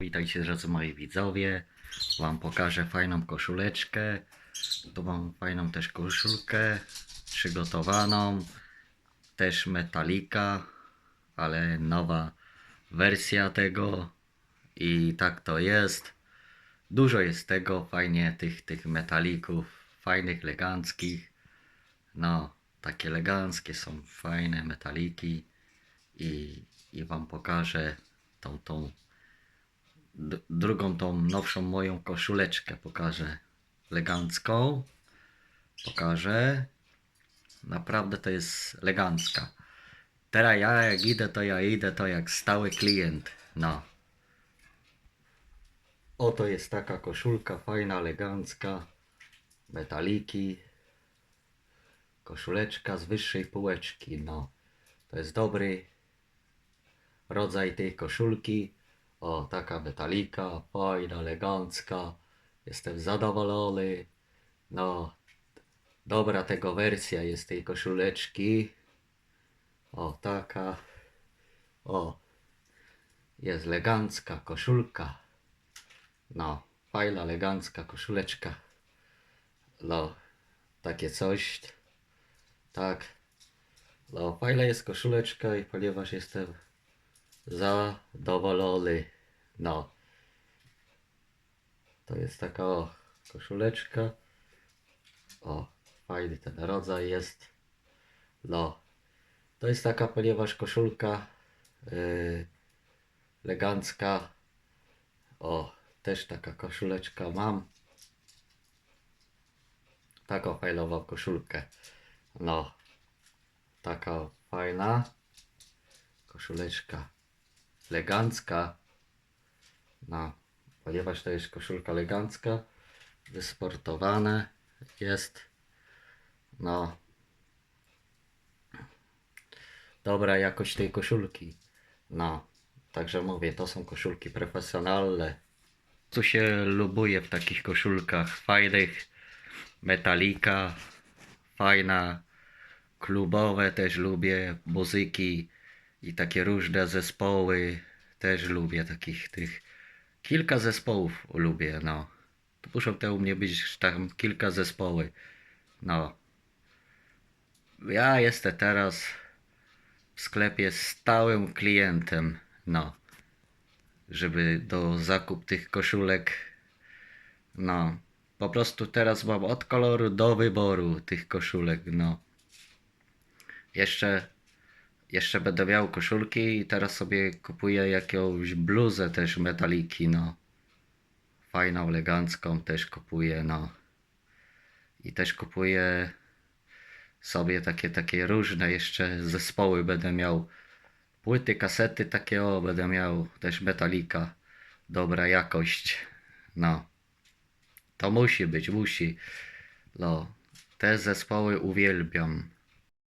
Witajcie drodzy moi widzowie. Wam pokażę fajną koszuleczkę. Tu mam fajną też koszulkę przygotowaną. Też metalika, ale nowa wersja tego. I tak to jest. Dużo jest tego, fajnie tych, tych metalików, fajnych, eleganckich. No, takie eleganckie są fajne metaliki. I, i wam pokażę tą, tą drugą tą nowszą moją koszuleczkę pokażę elegancką. Pokażę. Naprawdę to jest elegancka. Teraz ja jak idę to ja idę to jak stały klient no oto jest taka koszulka fajna elegancka. Metaliki. Koszuleczka z wyższej półeczki no. To jest dobry rodzaj tej koszulki. O, taka metalika, fajna, elegancka. Jestem zadowolony. No, dobra tego wersja jest tej koszuleczki. O, taka. O, jest elegancka koszulka. No, fajna, elegancka koszuleczka. No, takie coś. Tak. No, fajna jest koszuleczka i ponieważ jestem zadowolony. No. To jest taka o, koszuleczka. O, fajny ten rodzaj jest. No. To jest taka, ponieważ koszulka yy, elegancka. O, też taka koszuleczka mam. Taką fajnową koszulkę. No. Taka fajna koszuleczka elegancka. No, ponieważ to jest koszulka elegancka, wysportowane jest. No, dobra jakość tej koszulki. No, także mówię, to są koszulki profesjonalne. Tu się lubuje w takich koszulkach fajnych, metalika, fajna, klubowe też lubię, muzyki i takie różne zespoły też lubię takich tych kilka zespołów lubię no. To muszą te u mnie być tam kilka zespoły no. Ja jestem teraz w sklepie stałym klientem no. Żeby do zakup tych koszulek no. Po prostu teraz mam od koloru do wyboru tych koszulek no. Jeszcze jeszcze będę miał koszulki i teraz sobie kupuję jakąś bluzę też metaliki, no. Fajną, elegancką też kupuję, no. I też kupuję sobie takie, takie różne jeszcze zespoły będę miał. Płyty, kasety takie, o, będę miał też metalika. Dobra jakość, no. To musi być, musi. No, te zespoły uwielbiam.